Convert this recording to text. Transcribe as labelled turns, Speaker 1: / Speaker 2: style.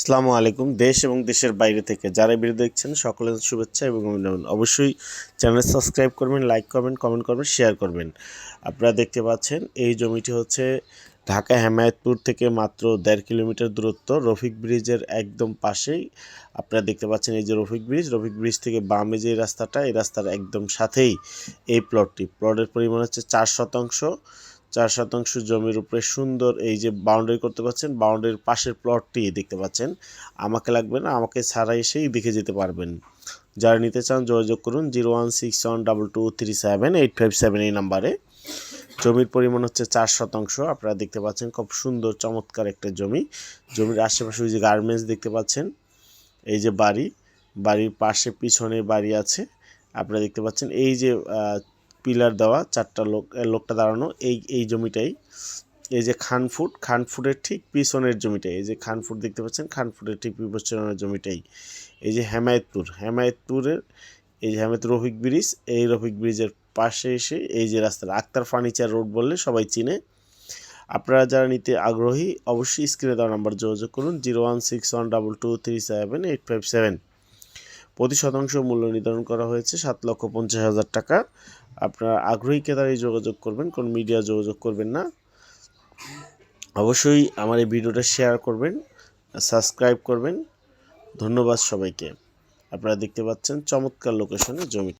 Speaker 1: আসসালামু আলাইকুম। দেশ এবং দেশের বাইরে থেকে যারা ভিডিও দেখছেন, সকলের শুভেচ্ছা এবং অভিনন্দন। অবশ্যই চ্যানেল সাবস্ক্রাইব করবেন, লাইক করবেন, কমেন্ট করবেন, শেয়ার করবেন। আপনারা দেখতে পাচ্ছেন, এই জমিটি হচ্ছে ঢাকা হেমায়তপুর থেকে মাত্র দেড় কিলোমিটার দূরত্ব। রফিক ব্রিজের একদম পাশেই আপনারা দেখতে পাচ্ছেন এই যে রফিক ব্রিজ। রফিক ব্রিজ থেকে বামে যে রাস্তাটা, এই রাস্তার একদম সাথেই এই প্লটটি প্লটের পরিমাণ হচ্ছে চার শতাংশ। চার শতাংশ জমির উপরে সুন্দর এই যে বাউন্ডারি করতে পারছেন বাউন্ডারির পাশের প্লটটি দেখতে পাচ্ছেন। আমাকে লাগবে না, আমাকে ছাড়া এসেই দেখে যেতে পারবেন। যারা নিতে চান যোগাযোগ করুন zero one six one double two three seven eight five seven এই নাম্বারে জমির পরিমাণ হচ্ছে চার শতাংশ, আপনারা দেখতে পাচ্ছেন খুব সুন্দর, চমৎকার একটা জমি। জমির আশেপাশে ওই যে গার্মেন্টস দেখতে পাচ্ছেন, এই যে বাড়ি, বাড়ির পাশে পিছনে বাড়ি আছে। আপনারা দেখতে পাচ্ছেন এই যে পিলার দেওয়া, চারটা লোক লোকটা দাঁড়ানো, এই এই জমিটাই। এই যে খানফুট খানফুটের ঠিক পিছনের জমিটাই। এই যে খানফুট দেখতে পাচ্ছেন খানফুটের ঠিক পিছনের জমিটাই। এই যে হেমায়তপুর, হেমায়তপুরের, এই যে হেমায়তপুর রফিক ব্রিজ, এই রফিক ব্রিজের পাশে এসে এই যে রাস্তাটা আক্তার ফার্নিচার রোড বললে সবাই চিনে। আপনারা যারা নিতে আগ্রহী, অবশ্যই স্ক্রিনে দেওয়া নাম্বার যোগাযোগ করুন, zero one six one double two three seven eight five seven. প্রতি শতাংশ মূল্য নির্ধারণ করা হয়েছে সাত লক্ষ পঞ্চাশ হাজার টাকা। আপনারা আগ্রহী ক্রেতারাই যোগাযোগ করবেন, কোন মিডিয়া যোগাযোগ করবেন না। অবশ্যই আমার এই ভিডিওটা শেয়ার করবেন, সাবস্ক্রাইব করবেন। ধন্যবাদ সবাইকে। আপনারা দেখতে পাচ্ছেন চমৎকার লোকেশনে জমি।